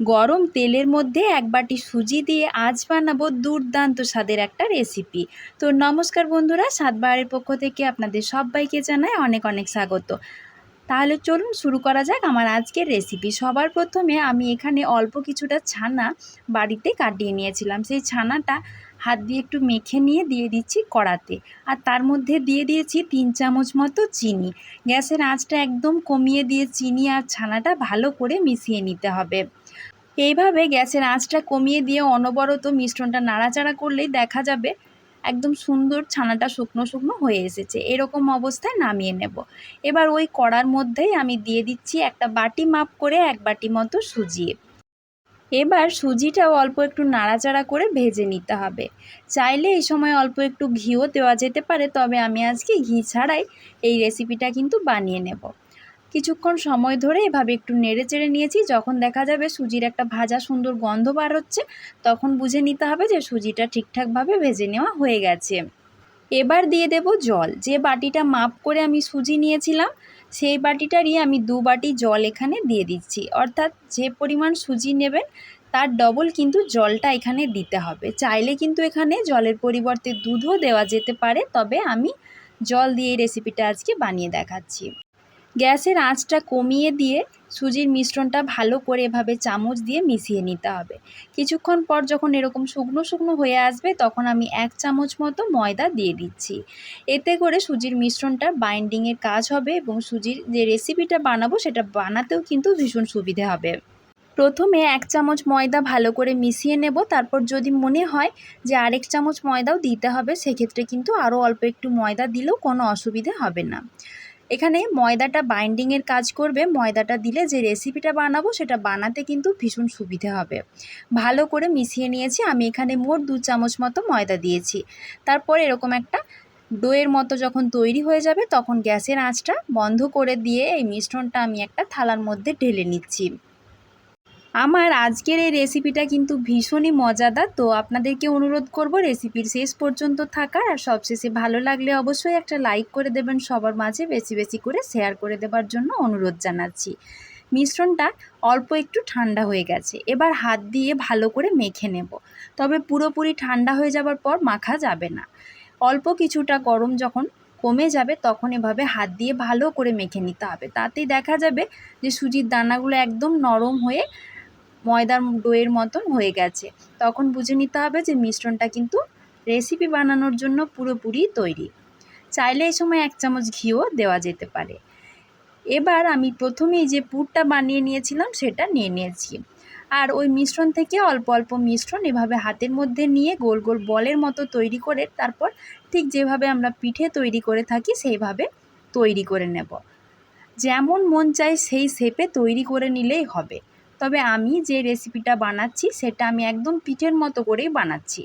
গরম তেলের মধ্যে এক বাটি সুজি দিয়ে আজ বানাবো দুর্দান্ত স্বাদের একটা রেসিপি। তো নমস্কার বন্ধুরা, স্বাদবাহারের পক্ষ থেকে আপনাদের সবাইকে জানায় অনেক অনেক স্বাগত। তাহলে চলুন শুরু করা যাক আমার আজকের রেসিপি। সবার প্রথমে আমি এখানে অল্প কিছুটা ছানা বাড়িতে কাটিয়ে নিয়েছিলাম। সেই ছানাটা হাত দিয়ে একটু মেখে নিয়ে দিয়ে দিচ্ছি কড়াতে। আর তার মধ্যে দিয়ে দিয়েছি তিন চামচ মতো চিনি। গ্যাসের আঁচটা একদম কমিয়ে দিয়ে চিনি আর ছানাটা ভালো করে মিশিয়ে নিতে হবে। এইভাবে গ্যাসের আঁচটা কমিয়ে দিয়ে অনবরত মিশ্রণটা নাড়াচাড়া করলেই দেখা যাবে একদম সুন্দর ছানাটা শুকনো শুকনো হয়ে এসেছে। এরকম অবস্থায় নামিয়ে নেব। এবার ওই কড়ার মধ্যেই আমি দিয়ে দিচ্ছি একটা বাটি মাপ করে এক বাটি মতো সুজি। এবার সুজিটাও অল্প একটু নাড়াচাড়া করে ভেজে নিতে হবে। চাইলে এই সময় অল্প একটু ঘিও দেওয়া যেতে পারে, তবে আমি আজকে ঘি ছাড়াই এই রেসিপিটা কিন্তু বানিয়ে নেব। কিছুক্ষণ সময় ধরে এভাবে একটু নেড়ে চেড়ে নিয়েছি, যখন দেখা যাবে সুজির একটা ভাজা সুন্দর গন্ধ বার হচ্ছে, তখন বুঝে নিতে হবে যে সুজিটা ঠিকঠাকভাবে ভেজে নেওয়া হয়ে গেছে। এবার দিয়ে দেব জল। যে বাটিটা মাপ করে আমি সুজি নিয়েছিলাম, সেই বাটিটারই আমি দু বাটি জল এখানে দিয়ে দিচ্ছি। অর্থাৎ যে পরিমাণ সুজি নেবেন, তার ডবল কিন্তু জলটা এখানে দিতে হবে। চাইলে কিন্তু এখানে জলের পরিবর্তে দুধও দেওয়া যেতে পারে, তবে আমি জল দিয়ে রেসিপিটা আজকে বানিয়ে দেখাচ্ছি। গ্যাসের আঁচটা কমিয়ে দিয়ে সুজির মিশ্রণটা ভালো করে এভাবে চামচ দিয়ে মিশিয়ে নিতে হবে। কিছুক্ষণ পর যখন এরকম শুকনো শুকনো হয়ে আসবে, তখন আমি এক চামচ মতো ময়দা দিয়ে দিচ্ছি। এতে করে সুজির মিশ্রণটা বাইন্ডিংয়ের কাজ হবে এবং সুজির যে রেসিপিটা বানাবো, সেটা বানাতেও কিন্তু ভীষণ সুবিধে হবে। প্রথমে এক চামচ ময়দা ভালো করে মিশিয়ে নেব। তারপর যদি মনে হয় যে আরেক চামচ ময়দাও দিতে হবে, সেক্ষেত্রে কিন্তু আরও অল্প একটু ময়দা দিলেও কোনো অসুবিধে হবে না। এখানে ময়দাটা বাইন্ডিংয়ের কাজ করবে। ময়দাটা দিলে যে রেসিপিটা বানাবো, সেটা বানাতে কিন্তু ভীষণ সুবিধে হবে। ভালো করে মিশিয়ে নিয়েছি। আমি এখানে মোট দু চামচ মতো ময়দা দিয়েছি। তারপর এরকম একটা ডোয়ের মতো যখন তৈরি হয়ে যাবে, তখন গ্যাসের আঁচটা বন্ধ করে দিয়ে এই মিশ্রণটা আমি একটা থালার মধ্যে ঢেলে নিচ্ছি। আমার আজকের এই রেসিপিটা কিন্তু ভীষণই মজাদার। তো আপনাদেরকে অনুরোধ করব রেসিপির শেষ পর্যন্ত থাকার। আর সবশেষে ভালো লাগলে অবশ্যই একটা লাইক করে দেবেন সবার মাঝে বেশি বেশি করে শেয়ার করে দেবার জন্য অনুরোধ জানাচ্ছি। মিশ্রণটা অল্প একটু ঠান্ডা হয়ে গেছে। এবার হাত দিয়ে ভালো করে মেখে নেব। তবে পুরোপুরি ঠান্ডা হয়ে যাবার পর মাখা যাবে না। অল্প কিছুটা গরম যখন কমে যাবে তখন এভাবে হাত দিয়ে ভালো করে মেখে নিতে হবে। তাতেই দেখা যাবে যে সুজির দানাগুলো একদম নরম হয়ে ময়দার ডোয়ের মতন হয়ে গেছে। তখন বুঝে নিতে হবে যে মিশ্রণটা কিন্তু রেসিপি বানানোর জন্য পুরোপুরি তৈরি। চাইলে এই সময় এক চামচ ঘিও দেওয়া যেতে পারে। এবার আমি প্রথমেই যে পুরটা বানিয়ে নিয়েছিলাম সেটা নিয়ে নিয়েছি। আর ওই মিশ্রণ থেকে অল্প অল্প মিশ্রণ এভাবে হাতের মধ্যে নিয়ে গোল গোল বলের মতো তৈরি করে তারপর ঠিক যেভাবে আমরা পিঠে তৈরি করে থাকি সেইভাবে তৈরি করে নেব। যেমন মন চায় সেই শেপে তৈরি করে নিলেই হবে। তবে আমি যে রেসিপিটা বানাচ্ছি, সেটা আমি একদম পিঠের মতো করেই বানাচ্ছি।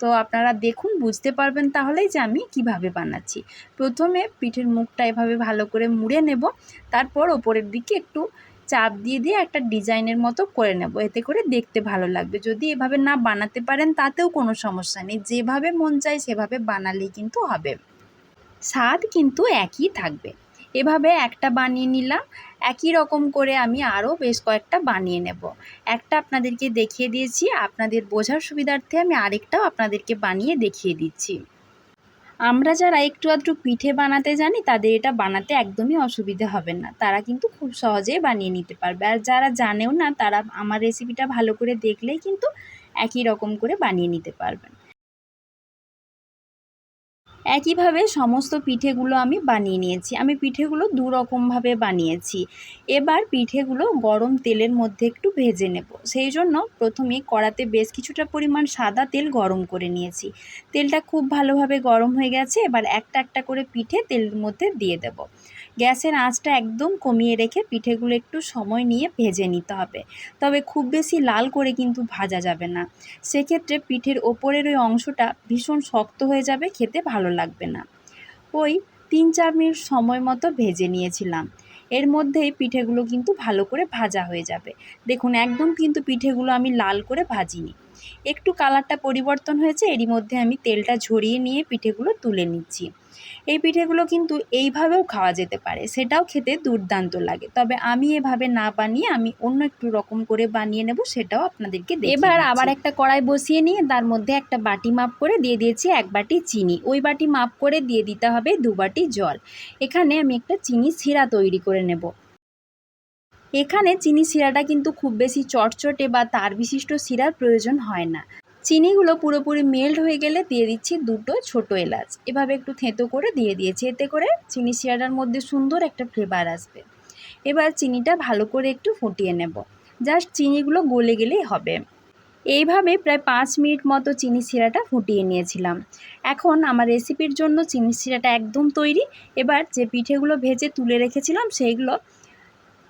তো আপনারা দেখুন, বুঝতে পারবেন তাহলেই যে আমি কীভাবে বানাচ্ছি। প্রথমে পিঠের মুখটা এভাবে ভালো করে মুড়ে নেব, তারপর ওপরের দিকে একটু চাপ দিয়ে দিয়ে একটা ডিজাইনের মতো করে নেব। এতে করে দেখতে ভালো লাগবে। যদি এভাবে না বানাতে পারেন, তাতেও কোনো সমস্যা নেই। যেভাবে মন চায় সেভাবে বানালেই কিন্তু হবে। স্বাদ কিন্তু একই থাকবে। এভাবে একটা বানিয়ে নিলাম। একই রকম করে আমি আরও বেশ কয়েকটা বানিয়ে নেব। একটা আপনাদেরকে দেখিয়ে দিয়েছি, আপনাদের বোঝার সুবিধার্থে আমি আরেকটাও আপনাদেরকে বানিয়ে দেখিয়ে দিচ্ছি। আমরা যারা একটু আধটু পিঠে বানাতে জানি, তাদের এটা বানাতে একদমই অসুবিধে হবে না। তারা কিন্তু খুব সহজেই বানিয়ে নিতে পারবে। আর যারা জানেও না, তারা আমার রেসিপিটা ভালো করে দেখলেই কিন্তু একই রকম করে বানিয়ে নিতে পারবেন। একইভাবে সমস্ত পিঠেগুলো আমি বানিয়ে নিয়েছি। আমি পিঠেগুলো দু রকমভাবে বানিয়েছি। এবার পিঠেগুলো গরম তেলের মধ্যে একটু ভেজে নেব। সেই জন্য প্রথমে কড়াতে বেশ কিছুটা পরিমাণ সাদা তেল গরম করে নিয়েছি। তেলটা খুব ভালোভাবে গরম হয়ে গেছে। এবার একটা একটা করে পিঠে তেলের মধ্যে দিয়ে দেব। গ্যাসের আঁচটা একদম কমিয়ে রেখে পিঠেগুলো একটু সময় নিয়ে ভেজে নিতে হবে। তবে খুব বেশি লাল করে কিন্তু ভাজা যাবে না। সেক্ষেত্রে পিঠের ওপরের ওই অংশটা ভীষণ শক্ত হয়ে যাবে, খেতে ভালো লাগবে না। ওই তিন চার মিনিট সময় মতো ভেজে নিয়েছিলাম। এর মধ্যেই পিঠেগুলো কিন্তু ভালো করে ভাজা হয়ে যাবে। দেখুন, একদম কিন্তু পিঠেগুলো আমি লাল করে ভাজিনি। একটু কালারটা পরিবর্তন হয়েছে, এরই মধ্যে আমি তেলটা ঝরিয়ে নিয়ে পিঠেগুলো তুলে নিচ্ছি। এই পিঠেগুলো কিন্তু এইভাবেও খাওয়া যেতে পারে, সেটাও খেতে দুর্দান্ত লাগে। তবে আমি এভাবে না বানিয়ে আমি অন্য একটু রকম করে বানিয়ে নেব, সেটাও আপনাদেরকে এবার আবার একটা কড়াই বসিয়ে নিয়ে তার মধ্যে একটা বাটি মাপ করে দিয়ে দিয়েছি এক বাটি চিনি। ওই বাটি মাপ করে দিয়ে দিতে হবে দু বাটি জল। এখানে আমি একটা চিনি শিরা তৈরি করে নেব। এখানে চিনি শিরাটা কিন্তু খুব বেশি চটচটে বা তার বিশিষ্ট শিরার প্রয়োজন হয় না। চিনিগুলো পুরোপুরি মেল্ট হয়ে গেলে দিয়ে দিচ্ছি দুটো ছোট এলাচ। এভাবে একটু থেঁতো করে দিয়ে দিয়েছি। এতে করে চিনি শিরাটার মধ্যে সুন্দর একটা ফ্লেভার আসবে। এবার চিনিটা ভালো করে একটু ফুটিয়ে নেব। জাস্ট চিনিগুলো গলে গেলেই হবে। এইভাবে প্রায় পাঁচ মিনিট মতো চিনি শিরাটা ফুটিয়ে নিয়েছিলাম। এখন আমার রেসিপির জন্য চিনি শিরাটা একদম তৈরি। এবার যে পিঠেগুলো ভেজে তুলে রেখেছিলাম, সেইগুলো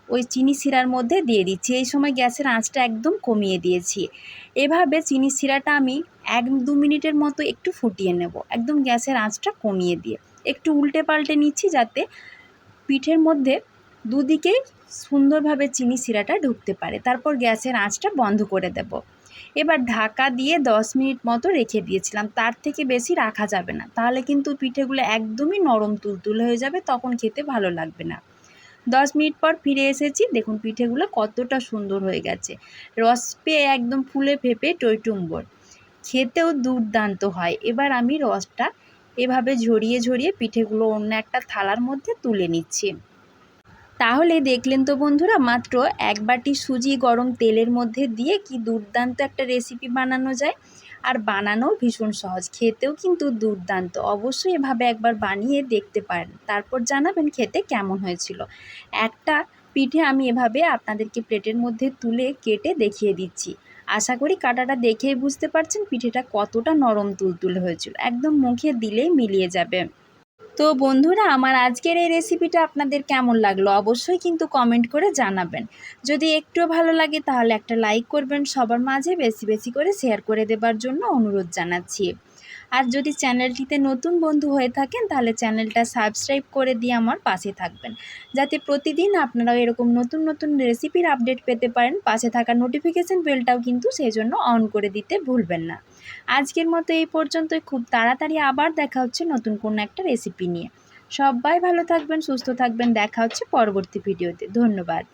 ওই চিনি শিরার মধ্যে দিয়ে দিচ্ছি। এই সময় গ্যাসের আঁচটা একদম কমিয়ে দিয়েছি। এভাবে চিনি শিরাটা আমি এক দু মিনিটের মতো একটু ফুটিয়ে নেব। একদম গ্যাসের আঁচটা কমিয়ে দিয়ে। একটু উল্টে পাল্টে নিচ্ছি যাতে পিঠের মধ্যে দুদিকেই সুন্দরভাবে চিনি শিরাটা ঢুকতে পারে। তারপর গ্যাসের আঁচটা বন্ধ করে দেব। এবার ঢাকা দিয়ে দশ মিনিট মতো রেখে দিয়েছিলাম। তার থেকে বেশি রাখা যাবে না। তাহলে কিন্তু পিঠেগুলো একদমই নরম তুলতুলে হয়ে যাবে। তখন খেতে ভালো লাগবে না। দশ মিনিট পর ফিরে এসেছি। দেখুন পিঠেগুলো কতটা সুন্দর হয়ে গেছে। রস পেয়ে একদম ফুলে ফেপে টইটুম্বর খেতেও দুর্দান্ত হয়। এবার আমি রসটা এভাবে ঝরিয়ে ঝরিয়ে পিঠেগুলো অন্য একটা থালার মধ্যে তুলে নিচ্ছি। তাহলে দেখলেন তো বন্ধুরা, মাত্র এক বাটি সুজি গরম তেলের মধ্যে দিয়ে কি দুর্দান্ত একটা রেসিপি বানানো যায়। আর বানানোও ভীষণ সহজ, খেতেও কিন্তু দুর্দান্ত। অবশ্যই এভাবে একবার বানিয়ে দেখতে পারেন। তারপর জানাবেন খেতে কেমন হয়েছিল। একটা পিঠে আমি এভাবে আপনাদেরকে প্লেটের মধ্যে তুলে কেটে দেখিয়ে দিচ্ছি। আশা করি কাটাটা দেখেই বুঝতে পারছেন, পিঠেটা কতটা নরম তুলতুলে হয়েছিল। একদম মুখে দিলেই মিলিয়ে যাবে। তো বন্ধুরা, আমার আজকের এই রেসিপিটা আপনাদের কেমন লাগল অবশ্যই কিন্তু কমেন্ট করে জানাবেন। যদি একটুও ভালো লাগে তাহলে একটা লাইক করবেন। সবার মাঝে বেশি বেশি করে শেয়ার করে দেবার জন্য অনুরোধ জানাচ্ছি। আর যদি চ্যানেলটিতে নতুন বন্ধু হয়ে থাকেন, তাহলে চ্যানেলটা সাবস্ক্রাইব করে দিয়ে আমার পাশে থাকবেন। যাতে প্রতিদিন আপনারাও এরকম নতুন নতুন রেসিপির আপডেট পেতে পারেন, পাশে থাকা নোটিফিকেশান বেলটাও কিন্তু সেই জন্য অন করে দিতে ভুলবেন না। আজকের মতো এই পর্যন্তই। খুব তাড়াতাড়ি আবার দেখা হচ্ছে নতুন কোনো একটা রেসিপি নিয়ে। সবাই ভালো থাকবেন, সুস্থ থাকবেন। দেখা হচ্ছে পরবর্তী ভিডিওতে। ধন্যবাদ।